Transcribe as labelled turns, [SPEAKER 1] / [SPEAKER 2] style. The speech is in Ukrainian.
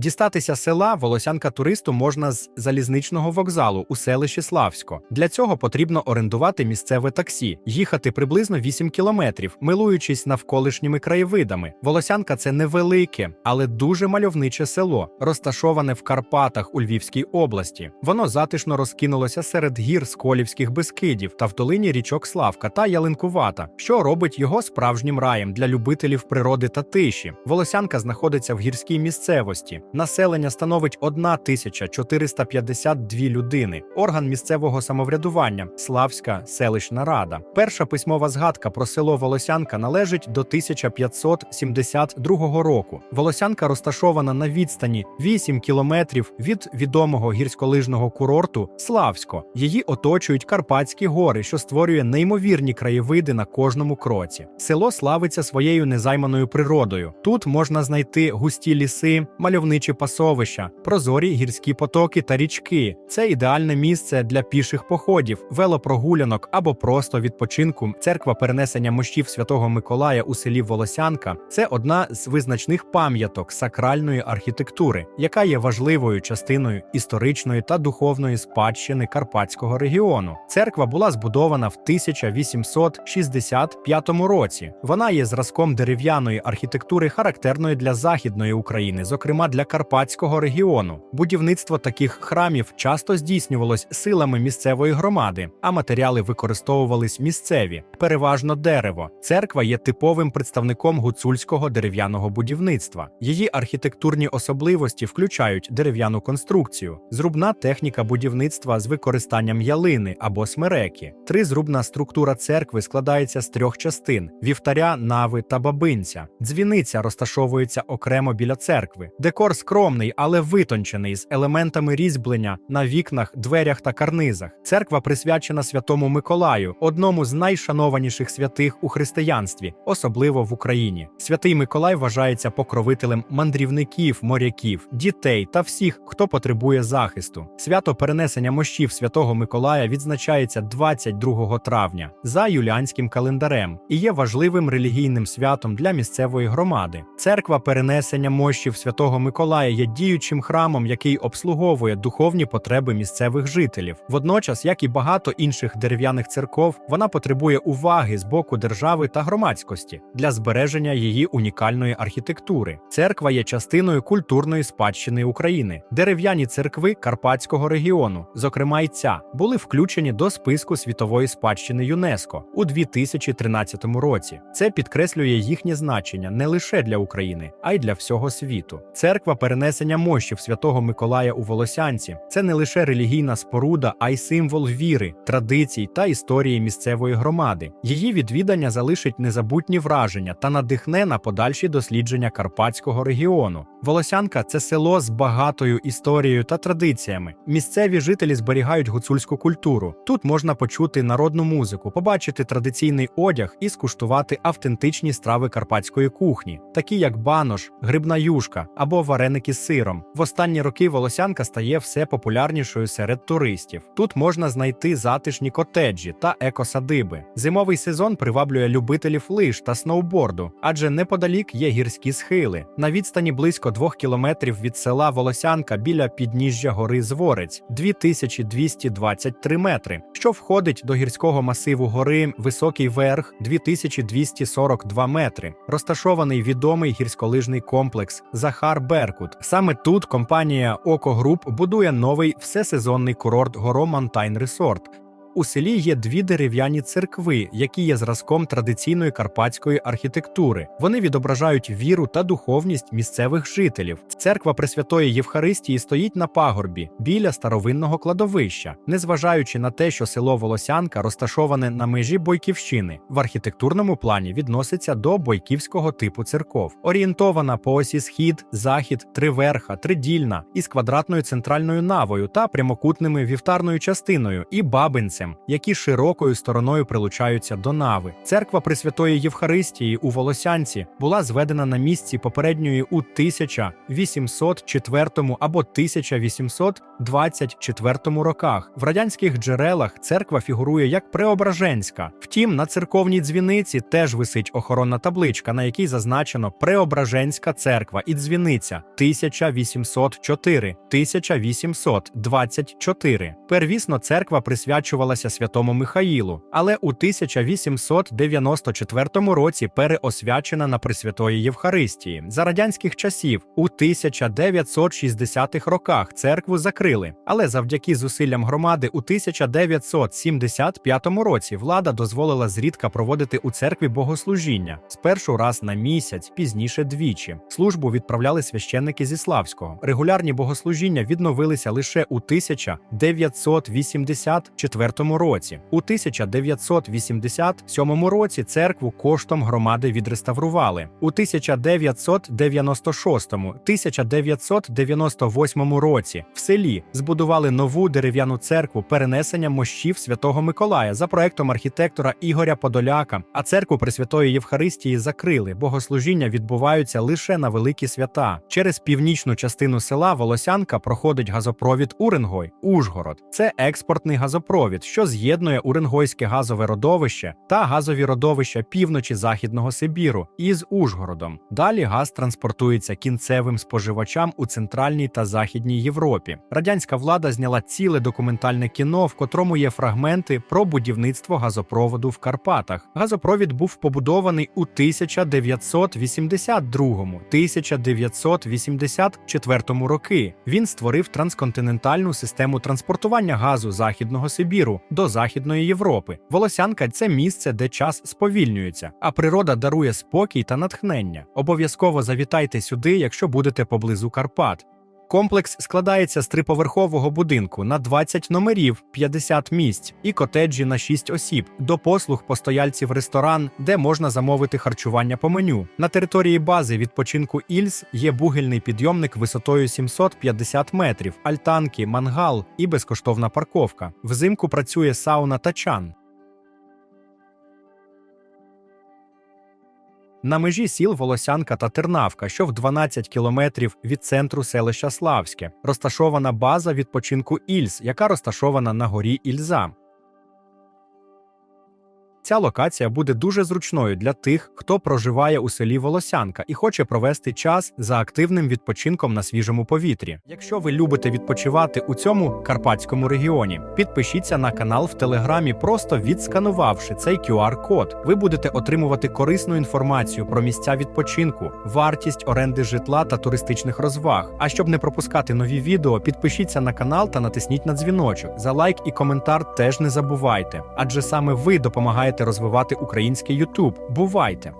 [SPEAKER 1] Дістатися села Волосянка туристу можна з залізничного вокзалу у селищі Славсько. Для цього потрібно орендувати місцеве таксі, їхати приблизно 8 кілометрів, милуючись навколишніми краєвидами. Волосянка це невелике, але дуже мальовниче село, розташоване в Карпатах у Львівській області. Воно затишно розкинулося серед гір Сколівських Бескидів та в долині річок Славка та Ялинкувата, що робить його справжнім раєм для любителів природи та тиші. Волосянка знаходиться в гірській місцевості. Населення становить 1452 людини. Орган місцевого самоврядування Славська селищна рада. Перша письмова згадка про село Волосянка належить до 1572 року. Волосянка розташована на відстані 8 кілометрів від відомого гірськолижного курорту Славсько. Її оточують Карпатські гори, що створює неймовірні краєвиди на кожному кроці. Село славиться своєю незайманою природою. Тут можна знайти густі ліси, мальовничі пасовища, прозорі гірські потоки та річки. Це ідеальне місце для піших походів, велопрогулянок або просто відпочинку. Церква перенесення мощів Святого Миколая у селі Волосянка це одна з визначних пам'яток сакральної архітектури, яка є важливою частиною історичної та духовної спадщини Карпатського регіону. Церква була збудована в 1865 році. Вона є зразком дерев'яної архітектури, характерної для західної України, зокрема для Карпатського регіону. Будівництво таких храмів часто здійснювалось силами місцевої громади, а матеріали використовувались місцеві, переважно дерево. Церква є типовим представником гуцульського дерев'яного будівництва. Її архітектурні особливості включають дерев'яну конструкцію, зрубна техніка будівництва з використанням ялини або смереки. Тризрубна структура церкви складається з трьох частин: вівтаря, нави та бабинця. Дзвіниця розташовується окремо біля церкви. Декор скромний, але витончений з елементами різьблення на вікнах, дверях та карнизах. Церква присвячена Святому Миколаю, одному з найшанованіших святих у християнстві, особливо в Україні. Святий Миколай вважається покровителем мандрівників, моряків, дітей та всіх, хто потребує захисту. Свято перенесення мощів Святого Миколая відзначається 22 травня за юліанським календарем і є важливим релігійним святом для місцевої громади. Церква перенесення мощів Святого Миколая є діючим храмом, який обслуговує духовні потреби місцевих жителів. Водночас, як і багато інших дерев'яних церков, вона потребує уваги з боку держави та громадськості для збереження її унікальної архітектури. Церква є частиною культурної спадщини України. Дерев'яні церкви Карпатського регіону, зокрема й ця, були включені до списку світової спадщини ЮНЕСКО у 2013 році. Це підкреслює їхнє значення не лише для України, а й для всього світу. Церква перенесення мощів Святого Миколая у Волосянці це не лише релігійна споруда, а й символ віри, традицій та історії місцевої громади. Її відвідання залишить незабутні враження та надихне на подальші дослідження Карпатського регіону. Волосянка це село з багатою історією та традиціями. Місцеві жителі зберігають гуцульську культуру. Тут можна почути народну музику, побачити традиційний одяг і скуштувати автентичні страви карпатської кухні, такі як банош, грибна юшка або вареники з сиром. В останні роки Волосянка стає все популярнішою серед туристів. Тут можна знайти затишні котеджі та екосадиби. Зимовий сезон приваблює любителів лиж та сноуборду, адже неподалік є гірські схили. На відстані близько двох кілометрів від села Волосянка біля підніжжя гори Зворець 2223 метри, що входить до гірського масиву гори Високий Верх 2242 метри. Розташований відомий гірськолижний комплекс Захар Беркут. Саме тут компанія Око Груп будує новий всесезонний курорт Горо Монтайн Resort, у селі є дві дерев'яні церкви, які є зразком традиційної карпатської архітектури. Вони відображають віру та духовність місцевих жителів. Церква Пресвятої Євхаристії стоїть на пагорбі біля старовинного кладовища, незважаючи на те, що село Волосянка розташоване на межі Бойківщини, в архітектурному плані відноситься до бойківського типу церков, орієнтована по осі схід, захід, триверха, тридільна із квадратною центральною навою та прямокутними вівтарною частиною і бабинцем серцем, які широкою стороною прилучаються до нави. Церква Пресвятої Євхаристії у Волосянці була зведена на місці попередньої у 1804 або 1824 роках. В радянських джерелах церква фігурує як Преображенська. Втім, на церковній дзвіниці теж висить охоронна табличка, на якій зазначено Преображенська церква і дзвіниця 1804 1824. Первісно церква присвячувалася святому Михаїлу, але у 1894 році переосвячена на Пресвятої Євхаристії. За радянських часів у 1960-х роках церкву закрили, але завдяки зусиллям громади у 1975 році влада дозволила зрідка проводити у церкві богослужіння спершу раз на місяць, пізніше двічі. Службу відправляли священники зі Славського. Регулярні богослужіння відновилися лише у 1984 році. У 1987 році церкву коштом громади відреставрували. У 1996-1998 році в селі збудували нову дерев'яну церкву перенесення мощів Святого Миколая за проектом архітектора Ігоря Подоляка. А церкву Пресвятої Євхаристії закрили. Богослужіння відбуваються лише на великі свята. Через північну частину села Волосянка проходить газопровід Уренгой Ужгород. Це експортний газопровід, що з'єднує Уренгойське газове родовище та газові родовища півночі Західного Сибіру із Ужгородом. Далі газ транспортується кінцевим споживачам у центральній та західній Європі. Радянська влада зняла ціле документальне кіно, в котрому є фрагменти про будівництво газопроводу в Карпатах. Газопровід був побудований у 1992-1984 роки. Він створив трансконтинентальну систему транспортування газу Західного Сибіру до Західної Європи. Волосянка це місце, де час сповільнюється, а природа дарує спокій та натхнення. Обов'язково завітайте сюди, якщо будете поблизу Карпат. Комплекс складається з триповерхового будинку на 20 номерів, 50 місць і котеджі на 6 осіб. До послуг постояльців ресторан, де можна замовити харчування по меню. На території бази відпочинку Ільс є бугельний підйомник висотою 750 метрів, альтанки, мангал і безкоштовна парковка. Взимку працює сауна та чан. На межі сіл Волосянка та Тернавка, що в 12 кілометрів від центру селища Славське, розташована база відпочинку Ільз, яка розташована на горі Ільза. Ця локація буде дуже зручною для тих, хто проживає у селі Волосянка і хоче провести час за активним відпочинком на свіжому повітрі. Якщо ви любите відпочивати у цьому карпатському регіоні, підпишіться на канал в Телеграмі, просто відсканувавши цей QR-код. Ви будете отримувати корисну інформацію про місця відпочинку, вартість оренди житла та туристичних розваг. А щоб не пропускати нові відео, підпишіться на канал та натисніть на дзвіночок. За лайк і коментар теж не забувайте, адже саме ви допомагаєте розвивати український YouTube. Бувайте!